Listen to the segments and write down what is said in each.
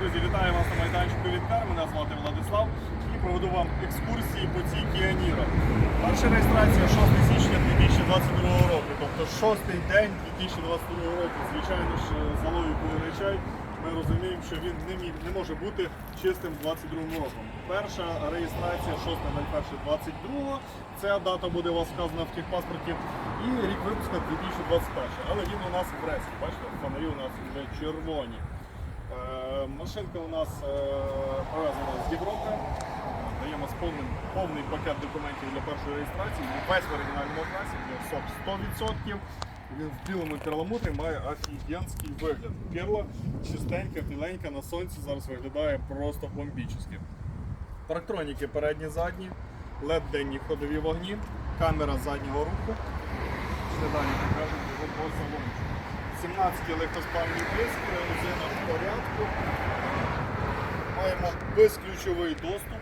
Друзі, вітаю вас на майданчику Відкар. Мене звати Владислав і проведу вам екскурсії по цій Kia. Перша реєстрація 6 січня 2022 року, тобто шостий день 2022 року. Звичайно ж, за логікою речей ми розуміємо, що він не, міг, не може бути чистим 22 роком. Перша реєстрація 6.01.22, ця дата буде у вас вказана в техпаспорті, і рік випуску 2021. Але він у нас в Бресті. Бачите, фонарі у нас вже червоні. Е, Машинка у нас е, привезена з Європи. Даємо повним, повний пакет документів для першої реєстрації. Весь в оригінальному класі, СОП 100%. Він в білому перламутрі має офігенський вигляд. Перла чистенька, біленька на сонці зараз виглядає просто бомбічно. Парктроніки передні, задні, led ходові вогні, камера заднього руху. Ще далі покажемо його по салончику. 17 легкоспальні диски, резина в порядку. Маємо безключовий доступ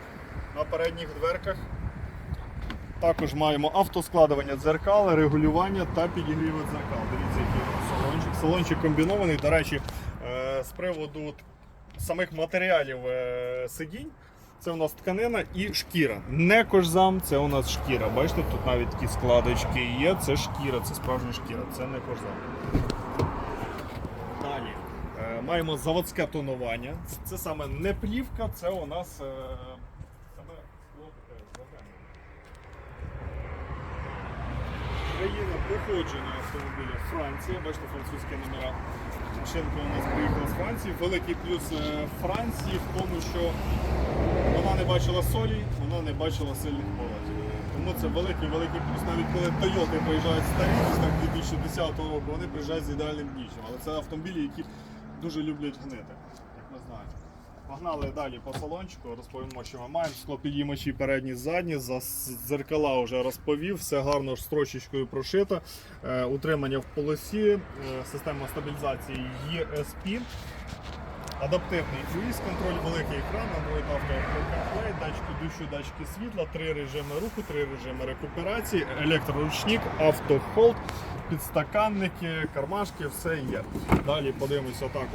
на передніх дверках. Також маємо автоскладування дзеркал, регулювання та підігріви дзеркал. Дивіться, який салончик. Салончик комбінований. До речі, е, з приводу самих матеріалів е, сидінь. Це у нас тканина і шкіра. Не кожзам, це у нас шкіра. Бачите, тут навіть такі складочки є. Це шкіра, це справжня шкіра, це не кожзам. Маємо заводське тонування. Це, саме не плівка, це у нас е, саме скло. Країна походження автомобіля Франція. Бачите, французькі номера. Машинка у нас приїхала з Франції. Великий плюс е, Франції в тому, що вона не бачила солі, вона не бачила сильних поворотів. Тому це великий великий плюс. Навіть коли Toyota приїжджають старі, так 2010 року, вони приїжджають з ідеальним дніщем. Але це автомобілі, які дуже люблять гнити, як ми знаємо. Погнали далі по салончику, розповімо, що ми маємо. Склопідіймачі передні, задні, за зеркала вже розповів, все гарно строчечкою прошито. Е, утримання в полосі, е, система стабілізації ESP. Адаптивний круїз, контроль великий екран, Android Auto CarPlay, датчики дощу, датчики світла, три режими руху, три режими рекуперації, електроручник, автохолд, підстаканники, кармашки, все є. Далі подивимося так,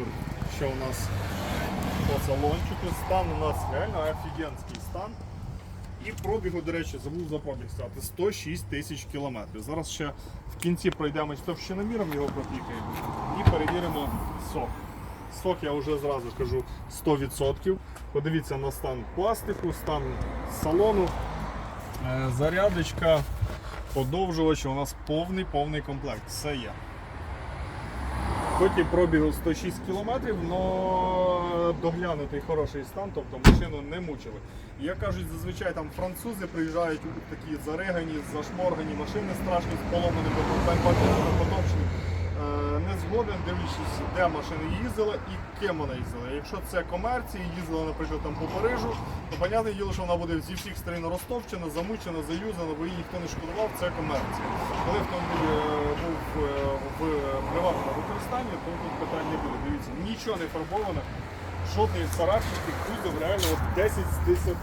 що у нас по салончику. Стан у нас реально офігенський стан. І пробігу, до речі, забув за сказати, 106 тисяч кілометрів. Зараз ще в кінці пройдемось товщиноміром, його пропікаємо і перевіримо сок. Сок я вже зразу кажу 100%. Подивіться на стан пластику, стан салону, Е, зарядочка, подовжувач, у нас повний повний комплект. Все є. Хоч і пробігу 106 км, але доглянутий хороший стан, тобто машину не мучили. Як кажуть, зазвичай там французи приїжджають такі заригані, зашморгані машини страшні, з поломаними Не згоден, дивлячись, де машина їздила і ким вона їздила. Якщо це комерції, їздила, наприклад, там по Парижу, то понятне діло, що вона буде зі всіх сторін розтовчена, замучена, заюзана, бо її ніхто не шкодував, це комерція. Коли автомобіль е, був е, в приватному використанні, то тут питань не буде. Дивіться, нічого не фарбовано, жодної царапчики, кузов реально 10 з 10.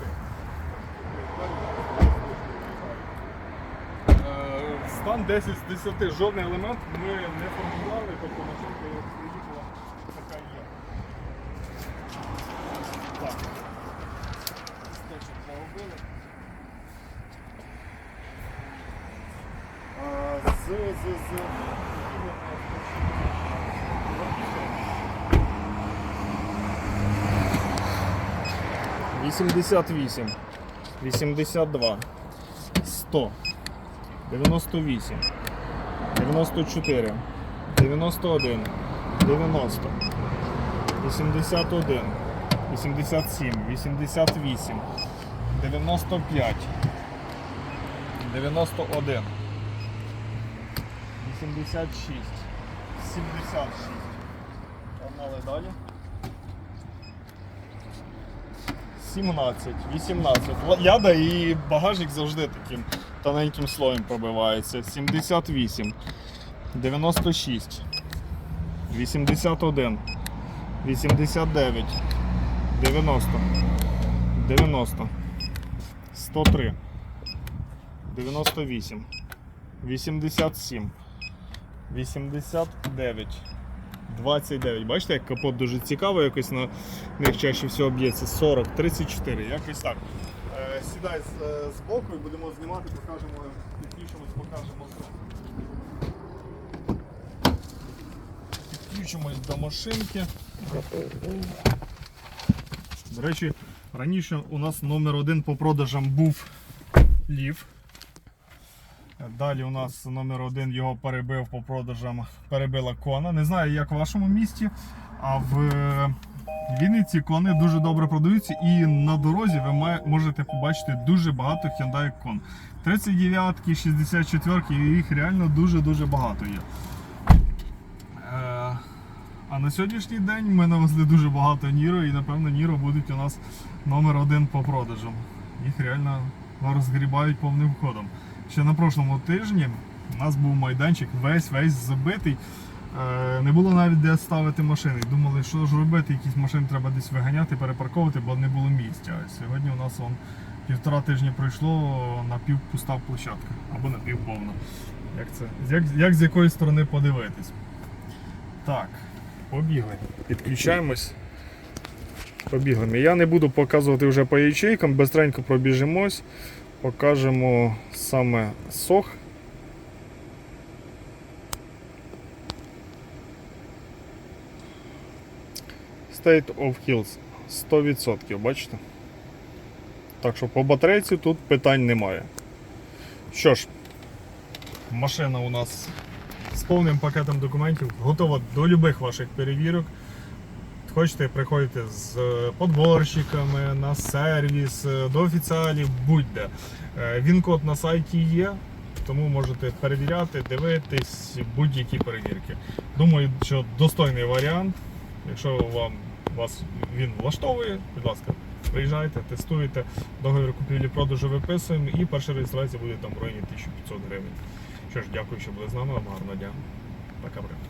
Стан 10 з 10. Жодний елемент ми не формували, тобто машинка приїхала, така є. Так. Стечок заробили. А, З, з, з. 88, 82, 100, 98, 94, 91, 90, 81, 87, 88, 95, 91, 86, 76. Погнали далі. 17, 18. Ляда і багажник завжди таким тоненьким слоєм пробивається. 78, 96, 81, 89, 90, 90, 103, 98, 87, 89, 29. Бачите, як капот дуже цікавий, якось на них чаще всього б'ється 40, 34, якось так. Е, Сідай е, з боку і будемо знімати, покажемо, підключимось, покажемо. Підключимось до машинки. До речі, раніше у нас номер один по продажам був Лів. Далі у нас номер один його перебив по продажам, перебила кона. Не знаю, як в вашому місті, а в е, Вінниці кони дуже добре продаються і на дорозі ви можете побачити дуже багато Hyundai кон. 39-ки, 64-ки, їх реально дуже-дуже багато є. Е, А на сьогоднішній день ми навезли дуже багато Ніро і напевно Ніро будуть у нас номер один по продажам. Їх реально розгрібають повним ходом. Ще на прошлому тижні у нас був майданчик весь весь забитий. Е, Не було навіть де ставити машини. Думали, що ж робити, якісь машини треба десь виганяти, перепарковувати, бо не було місця. Сьогодні у нас вон, півтора тижні пройшло напівпуста площадка або напівповна. Як це? Як, як з якої сторони подивитись? Так, побігли. Підключаємось. Побігли. Я не буду показувати вже по ячейкам, бистренько пробіжимось, покажемо саме сох. State of Hills 100%, бачите? Так що по батарейці тут питань немає. Що ж, машина у нас з повним пакетом документів, готова до будь-яких ваших перевірок. Хочете, приходите з е, подборщиками на сервіс, е, до офіціалів, будь-де. Е, Він-код на сайті є, тому можете перевіряти, дивитись будь-які перевірки. Думаю, що достойний варіант. Якщо вам вас він влаштовує, будь ласка, приїжджайте, тестуйте, договір купівлі-продажу виписуємо і перша реєстрація буде там в районі 1500 гривень. Що ж, дякую, що були з нами. Вам гарного дня. Пока-пока.